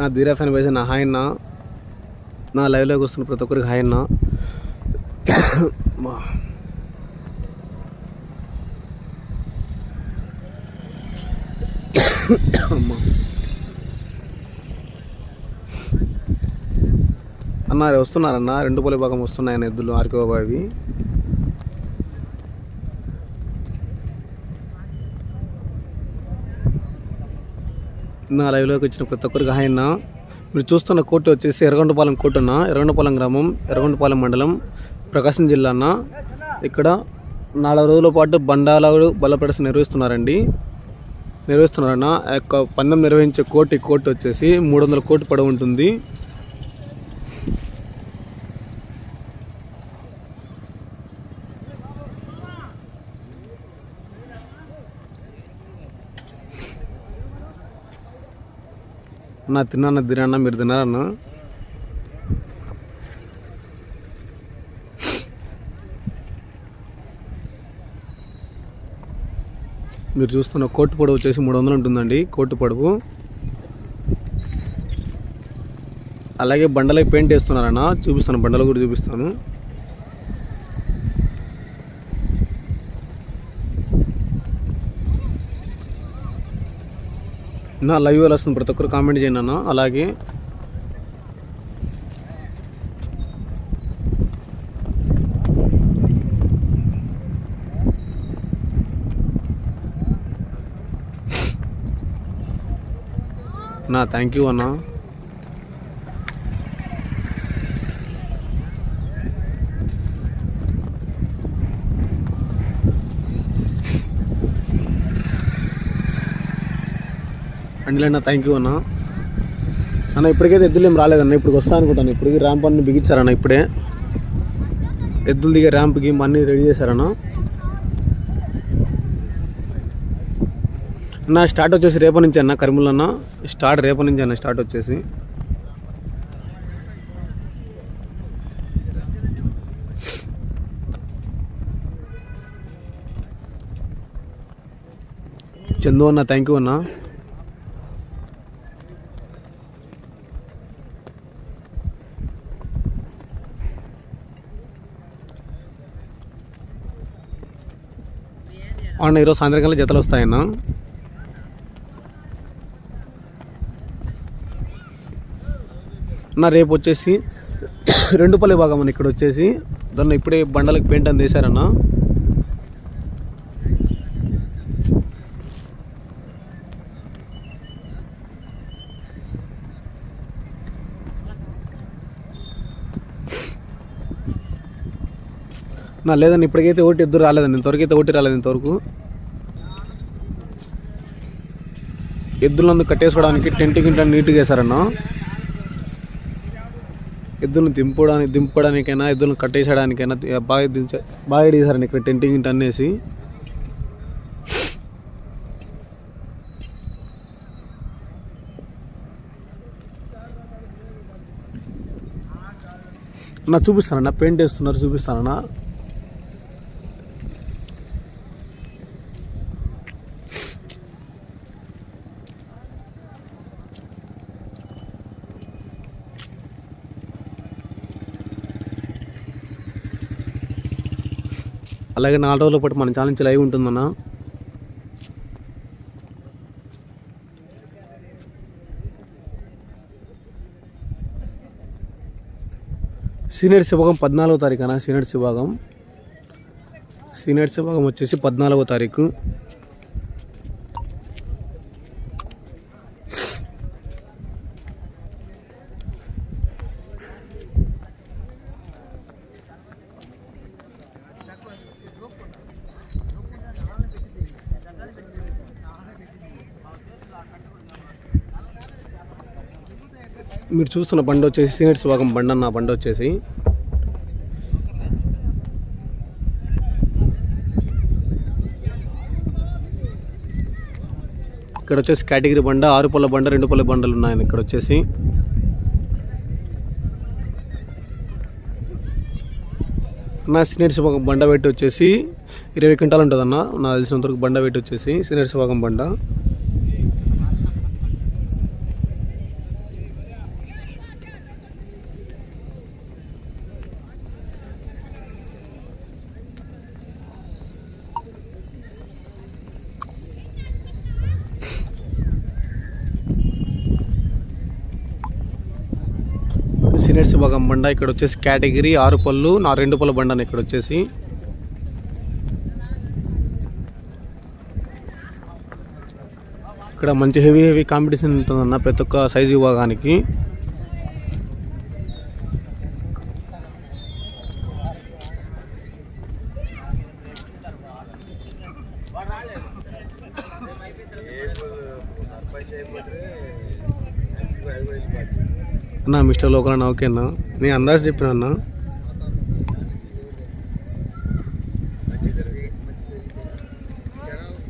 నా ధీరా fan base నా హాయ్ నా లైవ్లోకి వస్తున్న ప్రతి ఒక్కరికి హాయ్ అన్న. అన్న వస్తున్నారన్న. రెండు పొలి భాగం వస్తున్నాయన్న ఎద్దులు ఆర్కో బావి నా లైవ్లోకి వచ్చిన ప్రతి ఒక్కరికి హాయన్న మీరు చూస్తున్న కోర్టు వచ్చేసి ఎర్రగొండపాలెం కోర్టు అన్న. ఎర్రగొండపాలెం గ్రామం ఎర్రగొండపాలెం మండలం ప్రకాశం జిల్లా అన్న. ఇక్కడ నాలుగు రోజుల పాటు బండాలాడు బలప్రదర్శన నిర్వహిస్తున్నారండి. నిర్వహిస్తున్నారన్న ఆ యొక్క పందెం నిర్వహించే కోర్టు ఈ కోర్టు వచ్చేసి మూడు వందల కోటి పడవ ఉంటుంది. అన్న తిన్నా తిన్నా మీరు తిన్నారన్న మీరు చూస్తున్న కోర్టు పొడవు వచ్చేసి మూడు వందలు ఉంటుందండి కోర్టు పొడవు. అలాగే బండలకి పెయింట్ వేస్తున్నారన్న చూపిస్తాను బండలు కూడా చూపిస్తాను. నా లైవ్ వస్తుంది? ప్రతి ఒక్కరు కామెంట్ చేయండి అన్న. అలాగే నా థ్యాంక్ యూ అన్నా. అండి అన్న థ్యాంక్ యూ అన్న. అన్న ఇప్పటికైతే ఎద్దులు ఏం రాలేదన్న. ఇప్పుడు వస్తా అనుకుంటాను. ఇప్పటికి ర్యాంప్ అన్ని బిగించారన్న ఇప్పుడే. ఎద్దులు దిగే ర్యాంప్కి అన్నీ రెడీ చేశారన్న. అన్న స్టార్ట్ వచ్చేసి రేపటి నుంచి అన్న కరిముల్ అన్న. స్టార్ట్ రేపటి నుంచి అన్న స్టార్ట్ వచ్చేసి. చందు అన్న థ్యాంక్ యూ అన్న. అవును ఈరోజు సాయంత్రం జతలు వస్తాయన్న. అన్న రేపు వచ్చేసి రెండు పల్లె భాగం అన్న ఇక్కడ వచ్చేసి. దాన్ని ఇప్పుడే బండలకు పెయింట్ అని తీశారన్నా. నా లేదండి ఇప్పటికైతే ఒకటి ఎదురు రాలేదండి. ఇంతవరకు అయితే ఒకటి రాలేదు ఇంతవరకు ఎద్దులందు కట్టేసుకోవడానికి టెంట్ గింట నీట్గా వేశారన్న. ఎద్దులను దింపడానికి దింపడానికైనా ఎద్దులను కట్టేసేయడానికైనా బాగా దించ బాగా వేసారండి ఇక్కడ టెంట్ గింట అనేసి నా చూపిస్తానన్నా పెయింట్ వేస్తున్నారు చూపిస్తానన్నా. అలాగే నాలుగు రోజుల పాటు మన ఛానల్ నుంచి లైవ్ ఉంటుందన్న. సీనియర్స్ విభాగం పద్నాలుగో తారీఖు అన్న సీనియర్స్ విభాగం సీనియర్స్ విభాగం వచ్చేసి పద్నాలుగో తారీఖు. మీరు చూస్తున్న బండి వచ్చేసి సీనియర్స్ వాగం బండి అన్న బండి వచ్చేసి. ఇక్కడ వచ్చేసి కేటగిరీ బండ ఆరు పళ్ళ బండ రెండు పళ్ళ బండలు ఉన్నాయని ఇక్కడ వచ్చేసి. నా సీనియర్స్ భాగం బండ వెయిట్ వచ్చేసి ఇరవై క్వింటాలు ఉంటుందన్న. నాకు తెలిసినంతవరకు బండ వెయిట్ వచ్చేసి సీనియర్స్ భాగం బండ. సీనియర్స్ భాగం బండ ఇక్కడ వచ్చేసి కేటగిరీ ఆరు పళ్ళు నా రెండు పళ్ళ బండ ఇక్కడ వచ్చేసి ఇక్కడ మంచి హెవీ హెవీ కాంపిటీషన్ ఉంటుందన్న ప్రతి ఒక్క సైజు విభాగానికి. అన్న మిస్టర్ లోకల్ అన్న ఓకే అన్న. నేను అందాజు చెప్పిన అన్న.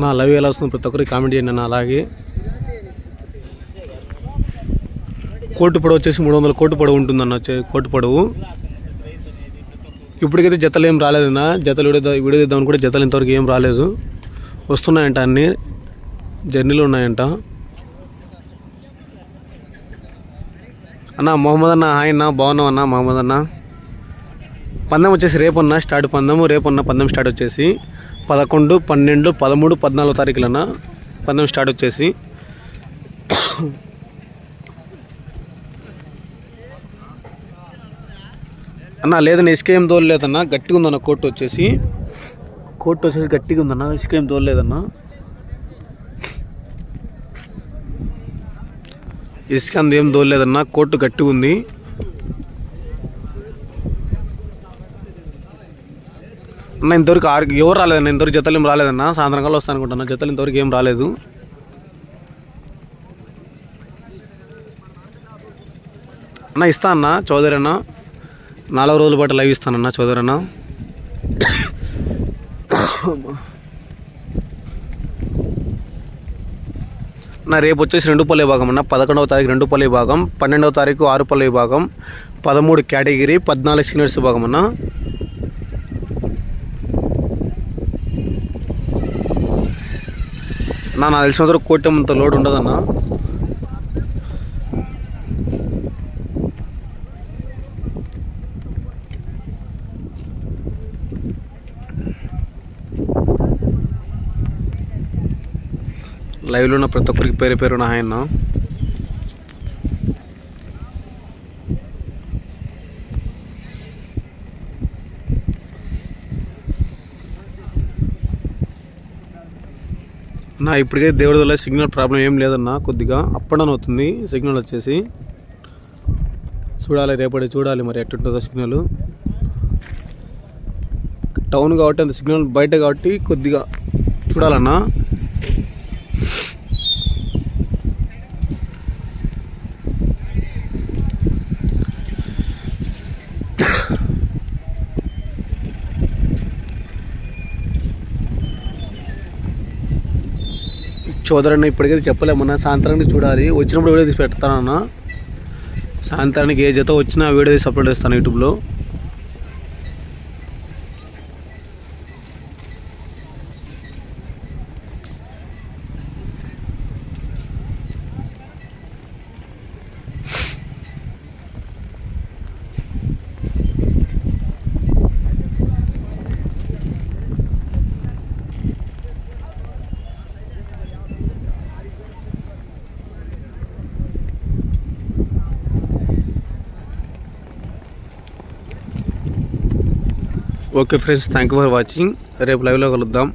నా లైవ్ ఎలా వస్తుంది ప్రతి ఒక్కరికి కామెంట్ చేయండి అన్న అలాగే. కోటు పొడవు వచ్చేసి మూడు వందల కోటు పొడవు ఉంటుందన్న కోటు పొడవు. ఇప్పటికైతే జతలు ఏం రాలేదన్న జతలు విడేద్దాం విడదీద్దామని కూడా జతలు ఇంతవరకు ఏం రాలేదు. వస్తున్నాయంట అన్నీ. జర్నీలు ఉన్నాయంట. అన్న మొహమ్మద్ అన్న హాయ్ అన్న బాగున్నావు అన్న మొహమ్మద్ అన్న. పందెం వచ్చేసి రేపన్న స్టార్ట్ పందెము. అన్న పందెం స్టార్ట్ వచ్చేసి పదకొండు పన్నెండు పదమూడు పద్నాలుగు తారీఖులన్న పందెం స్టార్ట్ వచ్చేసి. అన్న లేదన్న ఇసుక ఏం తోలలేదన్న. గట్టిగా ఉందన్న కోర్టు వచ్చేసి. కోర్టు వచ్చేసి గట్టిగా ఉందన్న ఇసుక ఏం తోలలేదన్నా. ఇసుక అంత ఏం తోలలేదన్న కోర్టు గట్టి ఉంది. అన్న ఇంతవరకు ఆరు ఎవరు రాలేదన్న? ఇంతవరకు జతలు ఏం రాలేదన్న? సాయంత్రం కల్లా వస్తాను అనుకుంటున్నా. జతలు ఇంతవరకు ఏం రాలేదు. అన్న ఇస్తా అన్న చౌదరి అన్న. నాలుగు రోజుల పాటు లైవ్ ఇస్తానన్నా చౌదరి అన్న. నా రేపు వచ్చేసి రెండు పల్లె భాగం అన్న. పదకొండవ తారీఖు రెండు పల్లె భాగం పన్నెండవ తారీఖు ఆరు పల్లె భాగం పదమూడు కేటగిరీ పద్నాలుగు సీనియర్స్ భాగం అన్న. నా తెలిసినంత తెలిసిన అంత లోడ్ ఉండదన్నా. లైవ్లో ఉన్న ప్రతి ఒక్కరికి పేరు పేరున హాయ్ నా ఇప్పటికే దేవుడి వల్ల సిగ్నల్ ప్రాబ్లం ఏం లేదన్న కొద్దిగా అప్ అండ్ డౌన్ అవుతుంది. సిగ్నల్ వచ్చేసి చూడాలి రేపటి చూడాలి మరి ఎట్టుంటుందో సిగ్నల్. టౌన్ కాబట్టి అంత సిగ్నల్ బయట కాబట్టి కొద్దిగా చూడాలన్నా. చోదరన్న ఇప్పటికైతే చెప్పలేమన్నా సాయంత్రానికి చూడాలి. వచ్చినప్పుడు వీడియో తీసి పెడతానన్నా. సాయంత్రానికి ఏ జత వచ్చినా వీడియో తీసి అప్లోడ్ చేస్తాను యూట్యూబ్లో. Okay friends thank you for watching రేపు లైవ్లో కలుద్దాం.